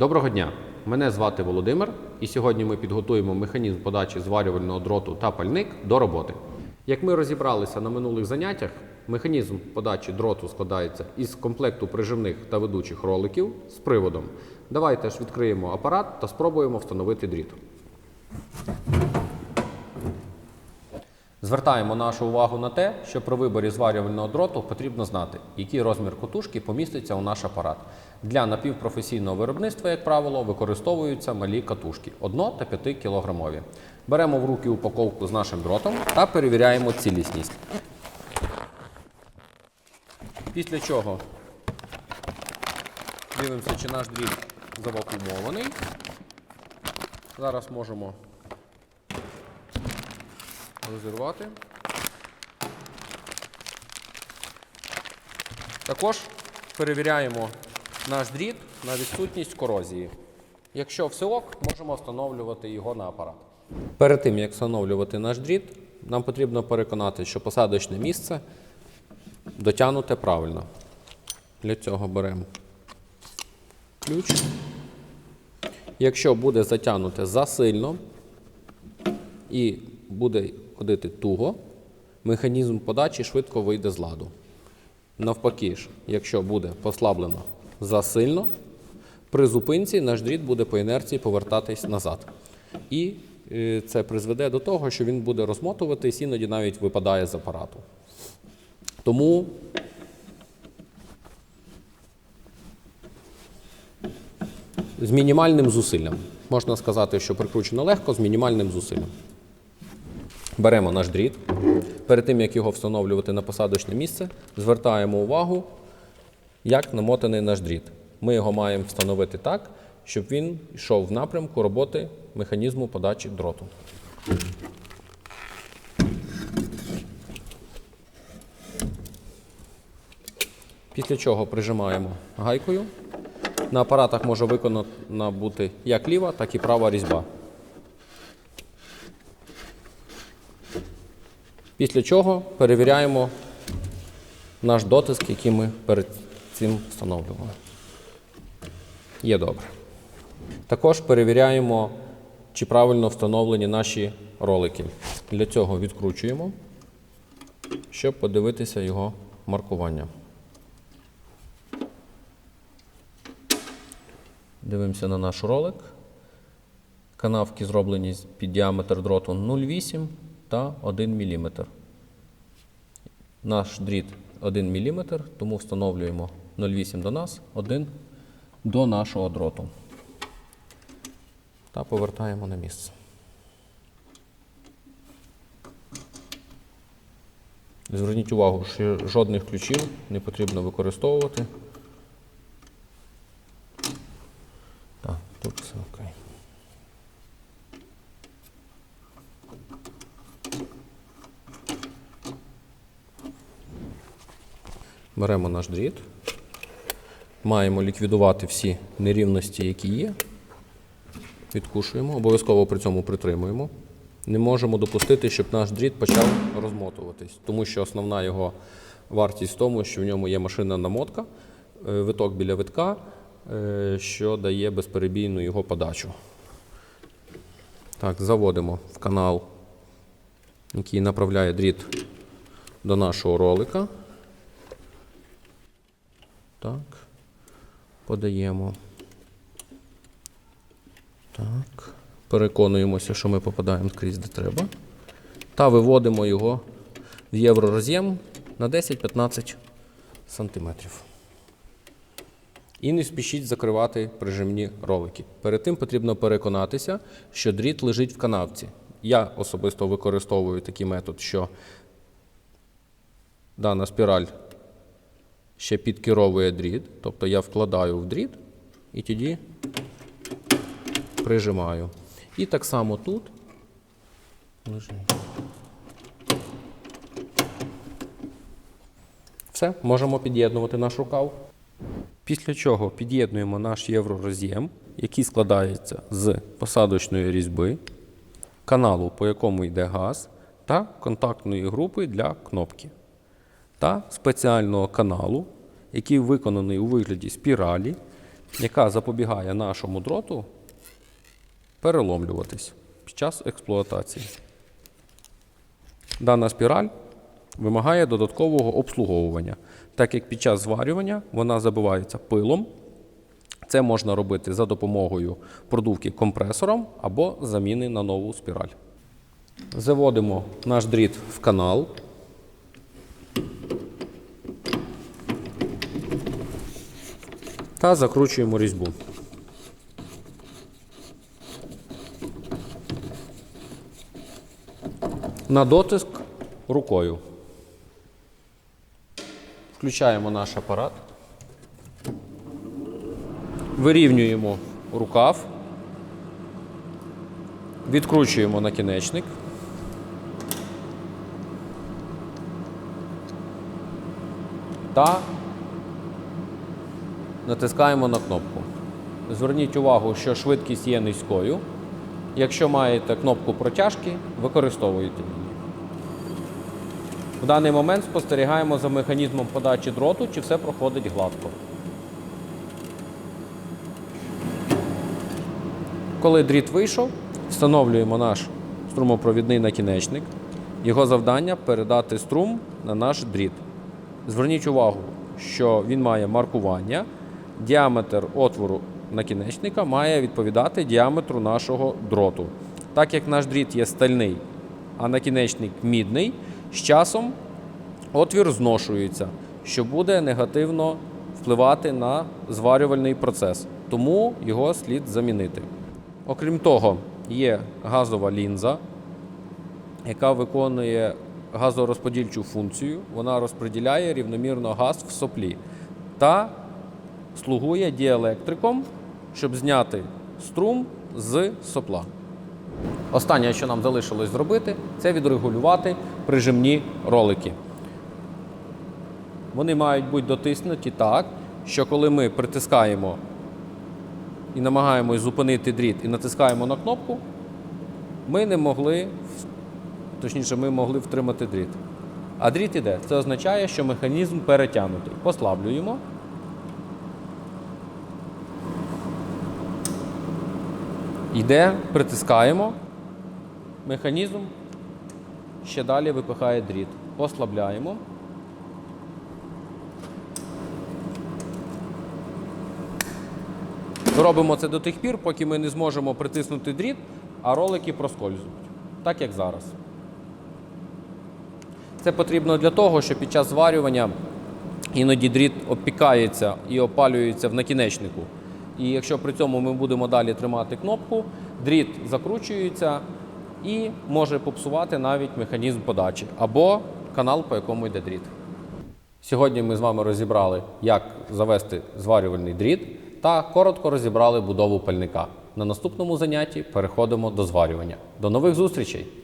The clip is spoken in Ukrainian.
Доброго дня! Мене звати Володимир, і сьогодні ми підготуємо механізм подачі зварювального дроту та пальник до роботи. Як ми розібралися на минулих заняттях, механізм подачі дроту складається із комплекту прижимних та ведучих роликів з приводом. Давайте ж відкриємо апарат та спробуємо встановити дріт. Звертаємо нашу увагу на те, що при виборі зварювального дроту потрібно знати, який розмір котушки поміститься у наш апарат. Для напівпрофесійного виробництва, як правило, використовуються малі катушки 1 та 5 кілограмові. Беремо в руки упаковку з нашим дротом та перевіряємо цілісність. Після чого дивимося, чи наш дріт завакуумований. Зараз можемо розірвати. Також перевіряємо наш дріт на відсутність корозії. Якщо все ок, можемо встановлювати його на апарат. Перед тим, як встановлювати наш дріт, нам потрібно переконати, що посадочне місце дотягнуте правильно. Для цього беремо ключ. Якщо буде затягнуте засильно і буде ходити туго, механізм подачі швидко вийде з ладу. Навпаки ж, якщо буде послаблено засильно, при зупинці наш дріт буде по інерції повертатись назад. І е, це призведе до того, що він буде розмотуватись, іноді навіть випадає з апарату. Тому з мінімальним зусиллям. Можна сказати, що прикручено легко з мінімальним зусиллям. Беремо наш дріт. Перед тим, як його встановлювати на посадочне місце, звертаємо увагу, як намотаний наш дріт. Ми його маємо встановити так, щоб він йшов в напрямку роботи механізму подачі дроту. Після чого прижимаємо гайкою. На апаратах може виконана бути як ліва, так і права різьба. Після чого перевіряємо наш дотиск, який ми перед цим встановлювали. Є добре. Також перевіряємо, чи правильно встановлені наші ролики. Для цього відкручуємо, щоб подивитися його маркування. Дивимося на наш ролик. Канавки зроблені під діаметр дроту 0,8 та 1 мм. Наш дріт 1 мм, тому встановлюємо 0,8 до нас, 1 до нашого дроту. Та повертаємо на місце. Зверніть увагу, що жодних ключів не потрібно використовувати. Так, тут все окей. Беремо наш дріт. Маємо ліквідувати всі нерівності, які є. Відкушуємо, обов'язково при цьому притримуємо. Не можемо допустити, щоб наш дріт почав розмотуватись, тому що основна його вартість в тому, що в ньому є машинна намотка, е, виток біля витка, е, що дає безперебійну його подачу. Так, заводимо в канал, який направляє дріт до нашого ролика. Так. Подаємо. Так. Переконуємося, що ми попадаємо скрізь, де треба. Та виводимо його в євророз'єм на 10-15 сантиметрів. І не спішіть закривати прижимні ролики. Перед тим потрібно переконатися, що дріт лежить в канавці. Я особисто використовую такий метод, що дана спіраль ще підкеровує дріт, тобто я вкладаю в дріт і тоді прижимаю. І так само тут. Все, можемо під'єднувати наш рукав. Після чого під'єднуємо наш євророз'єм, який складається з посадочної різьби, каналу, по якому йде газ, та контактної групи для кнопки та спеціального каналу, який виконаний у вигляді спіралі, яка запобігає нашому дроту переломлюватись під час експлуатації. Дана спіраль вимагає додаткового обслуговування, так як під час зварювання вона забивається пилом. Це можна робити за допомогою продувки компресором або заміни на нову спіраль. Заводимо наш дріт в канал. Та закручуємо різьбу. На дотиск рукою. Включаємо наш апарат. Вирівнюємо рукав. Відкручуємо накінечник. Та натискаємо на кнопку. Зверніть увагу, що швидкість є низькою. Якщо маєте кнопку протяжки, використовуйте її. В даний момент спостерігаємо за механізмом подачі дроту, чи все проходить гладко. Коли дріт вийшов, встановлюємо наш струмопровідний накінечник. Його завдання передати струм на наш дріт. Зверніть увагу, що він має маркування. Діаметр отвору накінечника має відповідати діаметру нашого дроту. Так як наш дріт є стальний, а накінечник мідний, з часом отвір зношується, що буде негативно впливати на зварювальний процес. Тому його слід замінити. Окрім того, є газова лінза, яка виконує газорозподільчу функцію. Вона розподіляє рівномірно газ в соплі та слугує діелектриком, щоб зняти струм з сопла. Останнє, що нам залишилось зробити, це відрегулювати прижимні ролики. Вони мають бути дотиснуті так, що коли ми притискаємо і намагаємось зупинити дріт і натискаємо на кнопку, ми не могли, точніше, ми могли втримати дріт. А дріт іде. Це означає, що механізм перетягнутий. Послаблюємо. Йде, притискаємо. Механізм ще далі випихає дріт. Послабляємо. Робимо це до тих пір, поки ми не зможемо притиснути дріт, а ролики проскользують. Так як зараз. Це потрібно для того, щоб під час зварювання іноді дріт обпікається і опалюється в накінечнику. І якщо при цьому ми будемо далі тримати кнопку, дріт закручується і може попсувати навіть механізм подачі або канал, по якому йде дріт. Сьогодні ми з вами розібрали, як завести зварювальний дріт та коротко розібрали будову пальника. На наступному занятті переходимо до зварювання. До нових зустрічей!